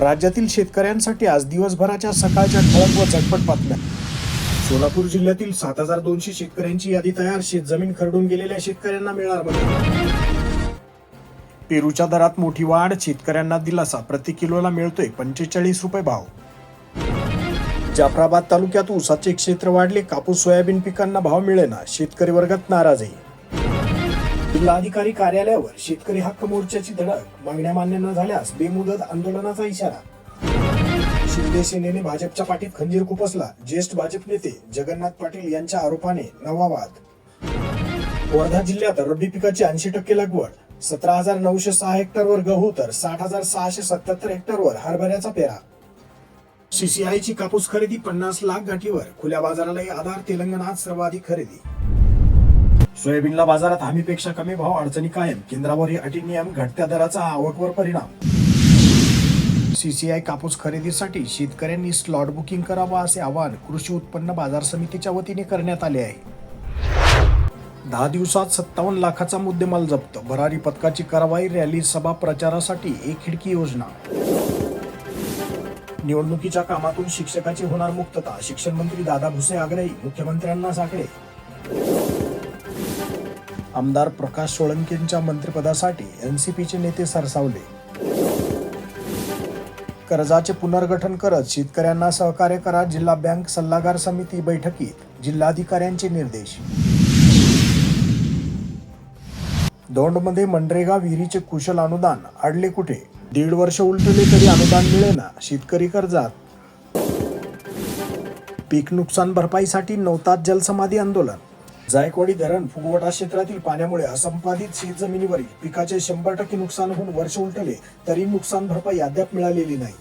राज्यातील शेतकऱ्यांसाठी आज दिवसभराच्या सकाळच्या ठळक व झटपट बातम्या. सोलापूर जिल्ह्यातील सात हजार दोनशे शेतकऱ्यांची यादी तयार. शेत जमीन खरडून गेलेल्या शेतकऱ्यांना मिळणार मदत पेरूच्या दरात मोठी वाढ शेतकऱ्यांना दिलासा प्रति किलोला मिळतोय पंचेचाळीस रुपये भाव. जाफराबाद तालुक्यात ऊसाचे क्षेत्र वाढले कापूस सोयाबीन पिकांना भाव मिळेना शेतकरी वर्गात नाराजी. जिल्हाधिकारी कार्यालयावर शेतकरी हक्क मोर्चाची धडक मागण्या मान्य न झाल्यास बेमुदत आंदोलनाचा इशारा. शिंदे सेनेने भाजपच्या पाठीत खंजीर खुपसला. ज्येष्ठ भाजप नेते जगन्नाथ पाटील यांच्या आरोपाने नवा वाद. वर्धा जिल्ह्यात रब्बी पिकाची ऐंशी टक्के लागवड. सतरा हजार नऊशे सहा हेक्टरवर गहू तर साठ हजार सहाशे सत्याहत्तर हेक्टरवर हरभऱ्याचा पेरा. सीसीआयची कापूस खरेदी पन्नास लाख गाठीवर. खुल्या बाजारालाही आधार तेलंगणात सर्वाधिक खरेदी. सोयाबीनला बाजारात हमीपेक्षा कमी भाव अडचणी कायम. केंद्रावरही अटी नियम घटत्या दराचा आवकवर परिणाम. सीसीआय कापूस खरेदीसाठी शेतकऱ्यांनी स्लॉट बुकिंग करावा असे आवाहन कृषी उत्पन्न बाजार समितीच्या वतीने करण्यात आले आहे. दहा दिवसात सत्तावन्न लाखाचा मुद्देमाल जप्त. भरारी पथकाची कारवाई रॅली सभा प्रचारासाठी एक खिडकी योजना. निवडणुकीच्या कामातून शिक्षकाची होणार मुक्तता. शिक्षण मंत्री दादा भुसे आग्रही. मुख्यमंत्र्यांना साकडे. आमदार प्रकाश सोळंकेंच्या मंत्रिपदासाठी एनसीपीचे नेते सरसावले. कर्जाचे पुनर्गठन करत शेतकऱ्यांना सहकार्य करा जिल्हा बँक सल्लागार समिती बैठकीत जिल्हाधिकाऱ्यांचे निर्देश. दौंडमध्ये मनरेगा विहिरीचे कुशल अनुदान अडले कुठे? दीड वर्ष उलटले तरी अनुदान मिळेना शेतकरी कर्जात. पीक नुकसान भरपाईसाठी नवतात जलसमाधी आंदोलन. जायकवाडी धरण फुगवटा क्षेत्रातील पाण्यामुळे असंपादित शेतजमिनीवरील पिकाचे शंभर टक्के नुकसान होऊन वर्ष उलटले तरी नुकसान भरपाई अद्याप मिळालेली नाही.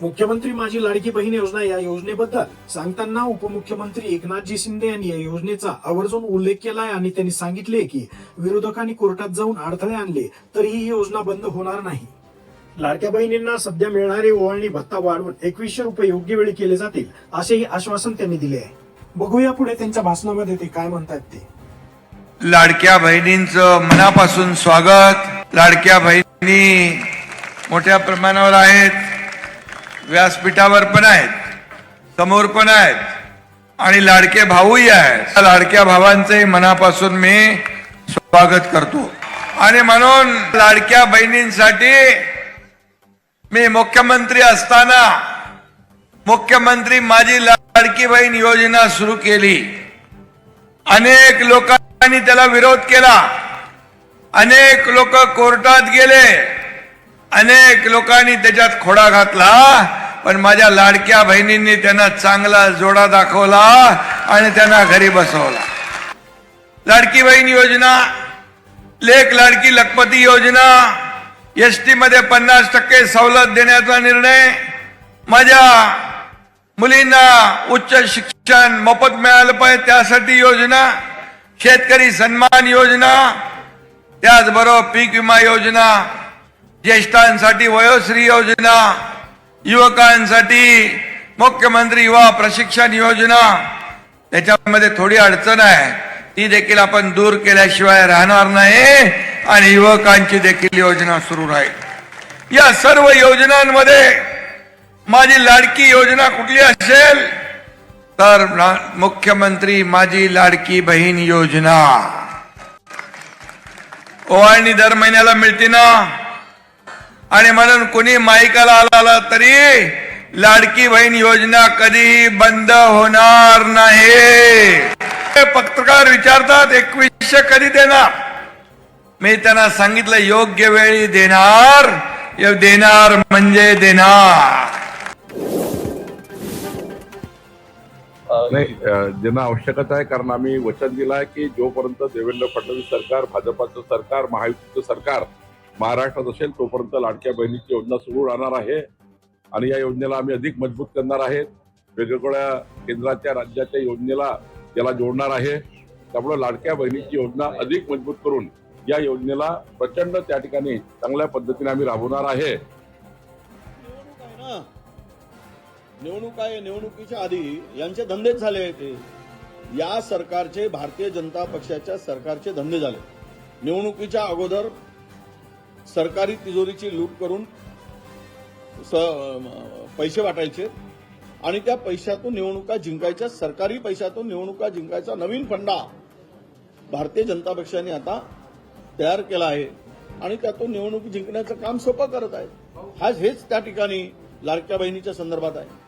मुख्यमंत्री माझी लाडकी बहीण योजना या योजनेबद्दल सांगताना उपमुख्यमंत्री एकनाथजी शिंदे यांनी या योजनेचा आवर्जून उल्लेख केलाय आणि त्यांनी सांगितले की विरोधकांनी कोर्टात जाऊन अडथळे आणले तरी ही योजना बंद होणार नाही. लाडक्या बहिणींना सध्या मिळणारे ओवाळणी भत्ता वाढवून एकवीसशे रुपये योग्य वेळी केले जातील असेही आश्वासन त्यांनी दिले आहे. बघूया पुढे त्यांच्या भाषणामध्ये ते काय म्हणतात ते. लाडक्या बहिणींचं मनापासून स्वागत. लाडक्या बहिणी मोठ्या प्रमाणावर आहेत व्यासपीठावर पण आहेत समोर पण आहेत आणि लाडके भाऊही आहेत. लाडक्या भावांचे मनापासून मी स्वागत करतो. आणि म्हणून लाडक्या बहिणींसाठी मी मुख्यमंत्री असताना मुख्यमंत्री माझी लाडकी बहीण योजना सुरू केली. अनेक लोकांनी त्याला विरोध केला. अनेक लोक कोर्टात गेले. अनेक लोकांनी त्याच्यात खोडा घातला. पण माझ्या लाडक्या बहिणींनी त्यांना चांगला जोडा दाखवला आणि त्यांना घरी बसवला. लाडकी बहीण योजना लेख लाडकी लखपती योजना एस टी मध्ये पन्नास टक्के सवलत देण्याचा निर्णय माझ्या मुलींना उच्च शिक्षण मोफत मिळालं पाहिजे. त्यासाठी योजना शेतकरी सन्मान योजना त्याचबरोबर पीक विमा योजना ज्येष्ठांसाठी वयोश्री योजना युवकांसाठी मुख्यमंत्री युवा प्रशिक्षण योजना. त्याच्यामध्ये थोडी अडचण आहे. ती देखील आपण दूर केल्याशिवाय राहणार नाही आणि युवकांची देखील योजना सुरू राहील. या सर्व योजनांमध्ये माझी लाडकी योजना कुठली असेल? तर मुख्यमंत्री माझी लाडकी बहीण योजना. ओवाळणी दर महिन्याला मिळते ना? आणि म्हणून कुणी माईकाला आला तरी लाडकी बहीण योजना कधीही बंद होणार नाही. पत्रकार विचारतात एकवीसशे कधी देणार? मी त्यांना सांगितलं योग्य वेळी देणार देणार म्हणजे देणार. नाही ज्यांना आवश्यकता आहे कारण आम्ही वचन दिलं आहे की जोपर्यंत देवेंद्र फडणवीस सरकार भाजपाचं सरकार महायुतीचं सरकार महाराष्ट्रात असेल तोपर्यंत लाडक्या बहिणीची योजना सुरू राहणार आहे. आणि या योजनेला आम्ही अधिक मजबूत करणार आहेत वेगवेगळ्या केंद्राच्या राज्याच्या योजनेला याला जोडणार आहे. त्यामुळे लाडक्या बहिणीची योजना अधिक मजबूत करून या योजनेला प्रचंड त्या ठिकाणी चांगल्या पद्धतीने आम्ही राबवणार आहे. निवडणूक आहे. ना निवडणूक आहे निवडणुकीच्या आधी यांचे धंदेच झाले ते या सरकारचे भारतीय जनता पक्षाच्या सरकारचे धंदे झाले. निवडणुकीच्या अगोदर सरकारी तिजोरीची लूट करून पैसे वाटायचे. आणि त्या पैशातून निवडणुका जिंकायच्या सरकारी पैशातून निवडणुका जिंकायचा नवीन फंडा भारतीय जनता पक्षाने आता तयार केला आहे. आणि त्यातून निवडणूक जिंकण्याचं काम सोपं करत आहे हा हेच त्या ठिकाणी लाडक्या बहिणीच्या संदर्भात आहे.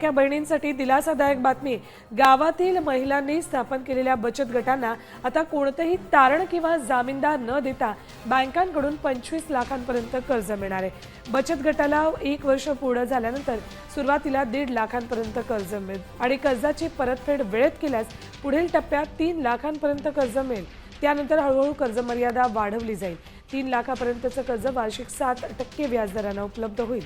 लाडक्या बहिणींसाठी दिलासादायक बातमी. गावातील महिलांनी स्थापन केलेल्या बचत गटांना आता कोणतंही तारण किंवा जामीनदार न देता बँकांकडून पंचवीस लाखांपर्यंत कर्ज मिळणार आहे. बचत गटाला एक वर्ष पूर्ण झाल्यानंतर सुरुवातीला दीड लाखांपर्यंत कर्ज मिळेल आणि कर्जाची परतफेड वेळेत केल्यास पुढील टप्प्यात तीन लाखांपर्यंत कर्ज मिळेल. त्यानंतर हळूहळू कर्ज मर्यादा वाढवली जाईल. तीन लाखापर्यंतचं कर्ज वार्षिक सात टक्के व्याजदरानं उपलब्ध होईल.